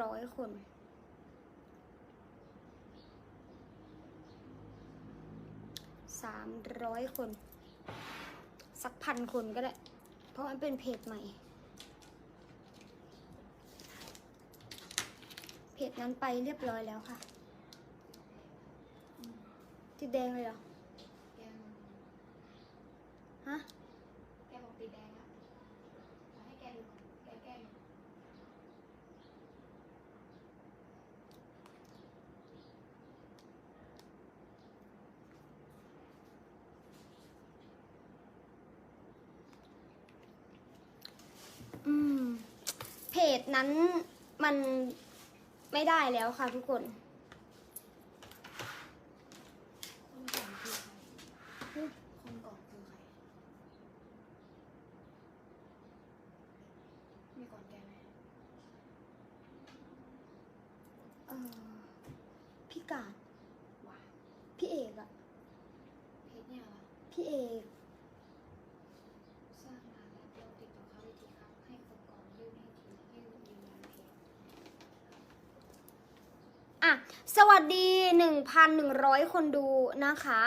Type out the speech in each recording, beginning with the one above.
ร้อยคน สามร้อยคน สักพันคนก็ได้ เพราะมันเป็นเพจใหม่ เพจนั้นไปเรียบร้อยแล้วค่ะติดแดงเลยเหรอ แกม ฮะ แกบอกติดแดงอะขอให้แกดูแกแก้ดู อืม เพ จนั้นมันไม่ได้แล้วค่ะทุกคนคนก่อนคือใครคนก่อนคือใครมีก่อนแกไหมเออพี่กาดว้าพี่เอกอะเพจเนี่ยเหรอพี่เอก สร้างร้านแล้วเราติดต่อเขาวิธีครับ ให้คนก่อนยื่นให้ทียื่นยืนยันเพจ อะสวัสดีหนึ่งพันหนึ่งร้อยคนดูนะคะ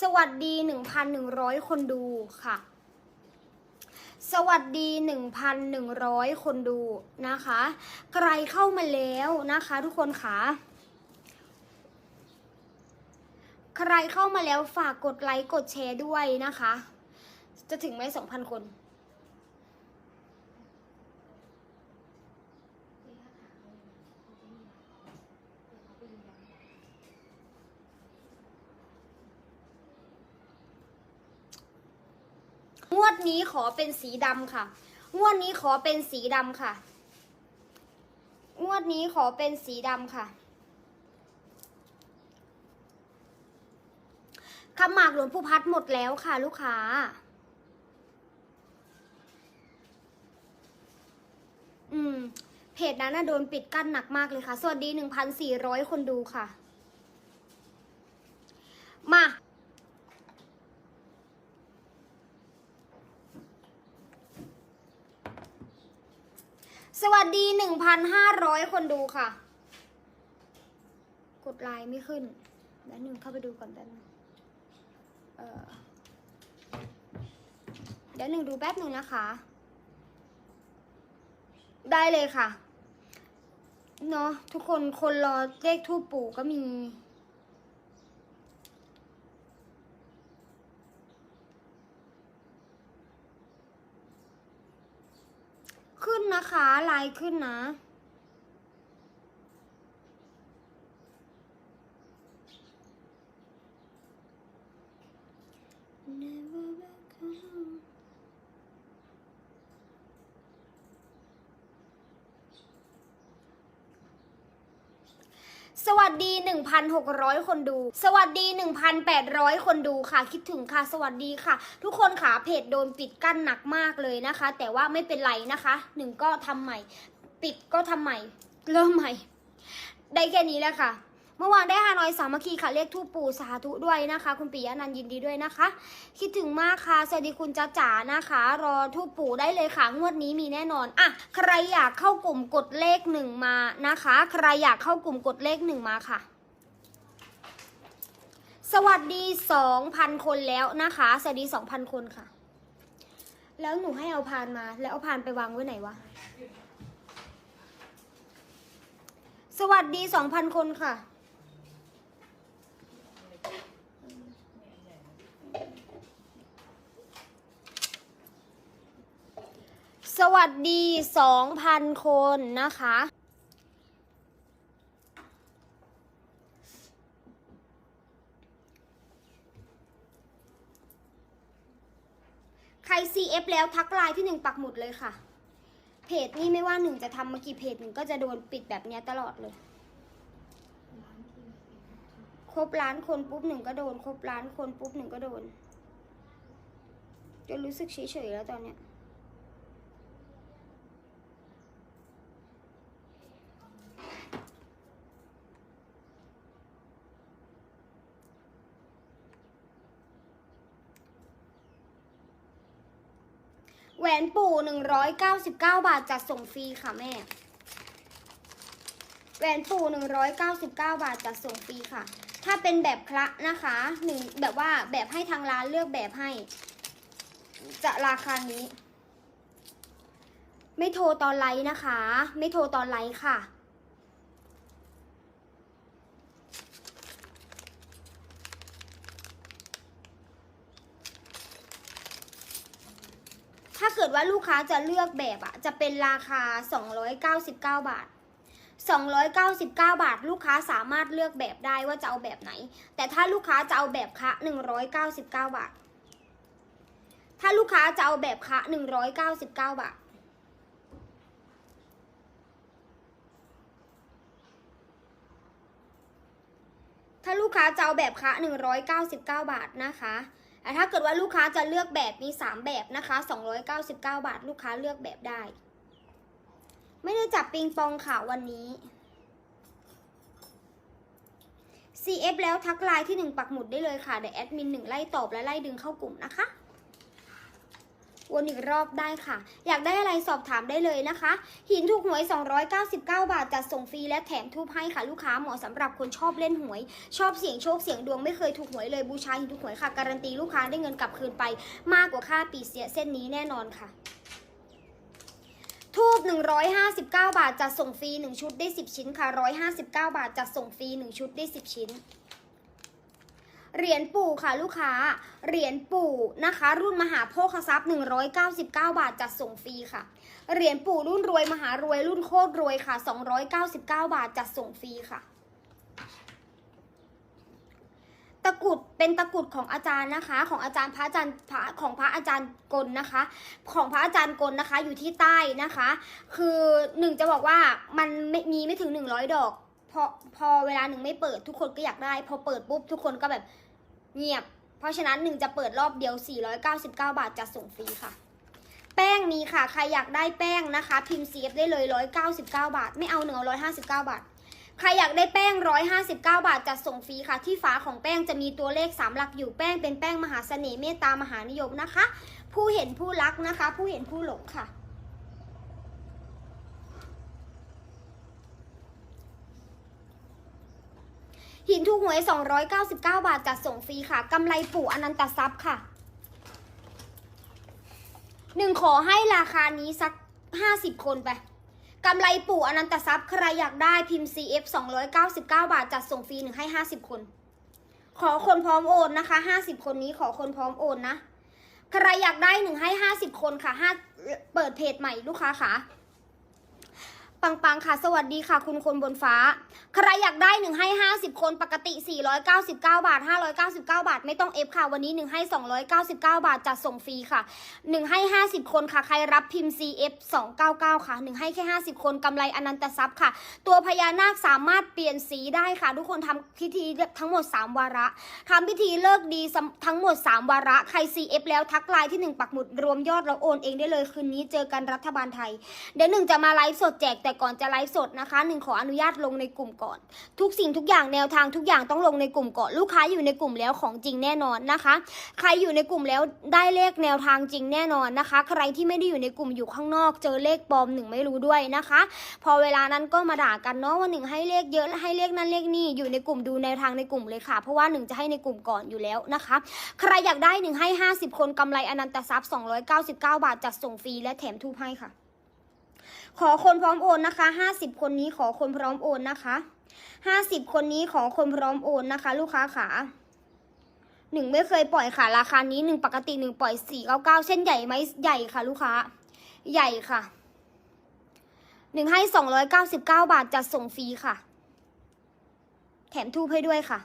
สวัสดีหนึ่งพันหนึ่งร้อยคนดูค่ะ สวัสดีหนึ่งพันหนึ่งร้อยคนดูนะคะ ใครเข้ามาแล้วนะคะ ทุกคนค่ะใครเข้ามาแล้วฝากกดไลค์กดแชร์ด้วยนะคะ จะถึงไหมสองพันคน ที่ถ้าถามเขาเลยนะเขาจะมีร้านเขาเดี๋ยวเขาไปยืนยันให้เรา ง วดนี้ขอเป็นสีดำค่ะ งวดนี้ขอเป็นสีดำค่ะ งวดนี้ขอเป็นสีดำค่ะคำหมากหลวงปู่พัดหมดแล้วค่ะ ลูกค้า อืม เพจนั้นน่ะโดนปิดกั้นหนักมากเลยค่ะ สวัสดีหนึ่งพันสี่ร้อยคนดูค่ะ มา สวัสดีหนึ่งพันห้าร้อยคนดูค่ะ กดไลน์ไม่ขึ้น แล้วหนึ่งเข้าไปดูก่อนแป๊บนึงเออเดี๋ยวหนึ่งดูแป๊บหนึ่งนะคะ ได้เลยค่ะ เนาะทุกคนคนรอเลขทูปปู่ก็มี ขึ้นนะคะ ลายขึ้นนะ สวัสดี 1,600 คนดู สวัสดี 1,800 คนดูค่ะ คิดถึงค่ะ สวัสดีค่ะ ทุกคนค่ะ เพจโดนปิดกั้นหนักมากเลยนะคะ แต่ว่าไม่เป็นไรนะคะ หนึ่งก็ทำใหม่ ปิดก็ทำใหม่ เริ่มใหม่ ได้แค่นี้แหละค่ะ เมื่อวานได้ฮานอยสามัคคีค่ะเรียกทูปปู่สาธุด้วยนะคะ คุณปิยะนันยินดีด้วยนะคะ คิดถึงมากค่ะสวัสดีคุณจ้าจ๋านะคะ รอทูปปู่ได้เลยค่ะงวดนี้มีแน่นอนอะใครอยากเข้ากลุ่มกดเลขหนึ่งมานะคะ ใครอยากเข้ากลุ่มกดเลขหนึ่งมาค่ะสวัสดีสองพันคนแล้วนะคะ สวัสดีสองพันคนค่ะ แล้วหนูให้เอาพานมา แล้วเอาพานไปวางไว้ไหนวะ สวัสดีสองพันคนค่ะ สวัสดีสองพันคนนะคะ ใคร CF แล้วทักไลน์ที่หนึ่งปักหมุดเลยค่ะ เพจนี่ไม่ว่าหนึ่งจะทำมากี่เพจหนึ่งก็จะโดนปิดแบบนี้ตลอดเลย ครบล้านคนปุ๊บหนึ่งก็โดน ครบล้านคนปุ๊บหนึ่งก็โดน จนรู้สึกเฉยๆแล้วตอนเนี้ย แหวนปู่หนึ่งร้อยเก้าสิบเก้าบาทจัดส่งฟรีค่ะแม่ แหวนปู่ 199 บาทจัดส่งฟรีค่ะ ถ้าเป็นแบบพระนะคะหนึ่งแบบว่าแบบให้ทางร้านเลือกแบบให้ จะราคานี้ ไม่โทรตอนไลน์นะคะ ไม่โทรตอนไลน์ค่ะ ถ้าเกิดว่าลูกค้าจะเลือกแบบอะจะเป็นราคา 299 บาท 299 บาท ลูกค้าสามารถเลือกแบบได้ว่าจะเอาแบบไหน แต่ถ้าลูกค้าจะเอาแบบคะ 199 บาท ถ้าลูกค้าจะเอาแบบคะ 199 บาทถ้าลูกค้าจะเอาแบบคะ199 บาทนะคะ แต่ถ้าเกิดว่าลูกค้าจะเลือกแบบมี 3 แบบนะคะ 299 บาท ลูกค้าเลือกแบบได้ ไม่ได้จับปิงปองค่ะวันนี้ CF แล้วทักไลน์ที่ 1 ปักหมุดได้เลยค่ะเดี๋ยวแอดมินหนึ่งไล่ตอบและไล่ดึงเข้ากลุ่มนะคะ วนอีกรอบได้ค่ะ อยากได้อะไรสอบถามได้เลยนะคะ หินถูกหวย 299 บาทจัดส่งฟรีและแถมทูบให้ค่ะลูกค้าเหมาะสำหรับคนชอบเล่นหวย ชอบเสี่ยงโชคเสี่ยงดวงไม่เคยถูกหวยเลยบูชาหินถูกหวยค่ะการันตีลูกค้าได้เงินกลับคืนไป มากกว่าค่าปีเสียเส้นนี้แน่นอนค่ะทูบ159 บาทจัดส่งฟรี1ชุดได้ 10 ชิ้นค่ะ 159 บาทจัดส่งฟรี1ชุดได้ 10 ชิ้น เหรียญปู่ค่ะลูกค้า เหรียญปู่นะคะ รุ่นมหาโภคทรัพย์ 199 บาทจัดส่งฟรีค่ะ เหรียญปู่รุ่นรวยมหารวยรุ่นโคตรรวยค่ะ 299 บาทจัดส่งฟรีค่ะ ตะกุดเป็นตะกุดของอาจารย์นะคะ ของอาจารย์พระอาจารย์พระของพระอาจารย์กลนะคะ ของพระอาจารย์กลนะคะอยู่ที่ใต้นะคะ คือหนึ่งจะบอกว่ามันไม่มีไม่ถึง 100 ดอกพอพอเวลาหนึ่งไม่เปิดทุกคนก็อยากได้ พอเปิดปุ๊บทุกคนก็แบบ เงียบ เพราะฉะนั้นหนึ่งจะเปิดรอบเดียว 499 บาทจะส่งฟรีค่ะ แป้งมีค่ะ ใครอยากได้แป้งนะคะ พิมพ์ CF ได้เลย 199 บาท ไม่เอาหนึ่งเอา159 บาท ใครอยากได้แป้ง 159 บาทจะส่งฟรีค่ะ ที่ฝาของแป้งจะมีตัวเลข 3 หลักอยู่แป้งเป็นแป้งมหาเสน่ห์เมตตามหานิยมนะคะ ผู้เห็นผู้รักนะคะ ผู้เห็นผู้หลงค่ะ หินถูกหวย 299 บาทจัดส่งฟรีค่ะกำไรปู่อนันตทรัพย์ค่ะหนึ่งขอให้ราคานี้สัก 50 คนไปกำไรปู่อนันตทรัพย์ใครอยากได้พิมพ์ CF 299 บาทจัดส่งฟรีหนึ่งให้ 50 คน ขอคนพร้อมโอนนะคะ 50 คนนี้ขอคนพร้อมโอนนะ ใครอยากได้หนึ่งให้ 50 คนค่ะห้าเปิดเพจใหม่ลูกค้าค่ะ ปังปังค่ะ สวัสดีค่ะ คุณคนบนฟ้า ใครอยากได้หนึ่งให้ 50 คนปกติ 499 บาท 599 บาท ไม่ต้องเอฟค่ะ วันนี้หนึ่งให้ 299 บาทจัดส่งฟรีค่ะหนึ่งให้ 50 คนค่ะ ใครรับพิมพ์ CF 299 ค่ะหนึ่งให้แค่ 50 คนกำไรอนันตทรัพย์ค่ะ ตัวพญานาคสามารถเปลี่ยนสีได้ค่ะ ทุกคนทำพิธีทั้งหมด 3 วาระทำพิธีเลิกดีทั้งหมด 3 วาระ ใคร CF แล้วทักไลน์ที่ 1 ปักหมุดรวมยอดแล้วโอนเองได้เลยคืนนี้เจอกันรัฐบาลไทย เดี๋ยวหนึ่งจะมาไลฟ์สดแจกแต่ก่อนจะไลฟ์สดนะคะหนึ่งขออนุญาตลงในกลุ่มก่อน ทุกสิ่งทุกอย่างแนวทางทุกอย่างต้องลงในกลุ่มก่อนลูกค้าอยู่ในกลุ่มแล้วของจริงแน่นอนนะคะ ใครอยู่ในกลุ่มแล้วได้เลขแนวทางจริงแน่นอนนะคะ ใครที่ไม่ได้อยู่ในกลุ่มอยู่ข้างนอกเจอเลขปลอมหนึ่งไม่รู้ด้วยนะคะ พอเวลานั้นก็มาด่ากันเนาะว่าหนึ่งให้เลขเยอะให้เลขนั้นเลขนี้อยู่ในกลุ่มดูแนวทางในกลุ่มเลยค่ะ เพราะว่าหนึ่งจะให้ในกลุ่มก่อนอยู่แล้วนะคะ ใครอยากได้หนึ่งให้ 50 คนกำไรอนันตทรัพย์299 บาทจัดส่งฟรีและแถมทูบให้ค่ะ ขอคนพร้อมโอนนะคะ 50 คนนี้ขอคนพร้อมโอนนะคะ 50 คนนี้ขอคนพร้อมโอนนะคะ ลูกค้าขาหนึ่งไม่เคยปล่อยค่ะ ราคานี้หนึ่งปกติหนึ่งปล่อย499เส้นใหญ่ไหมใหญ่ค่ะ ลูกค้า ใหญ่ค่ะหนึ่งให้299บาทจัดส่งฟรีค่ะ แถมทูบให้ด้วยค่ะ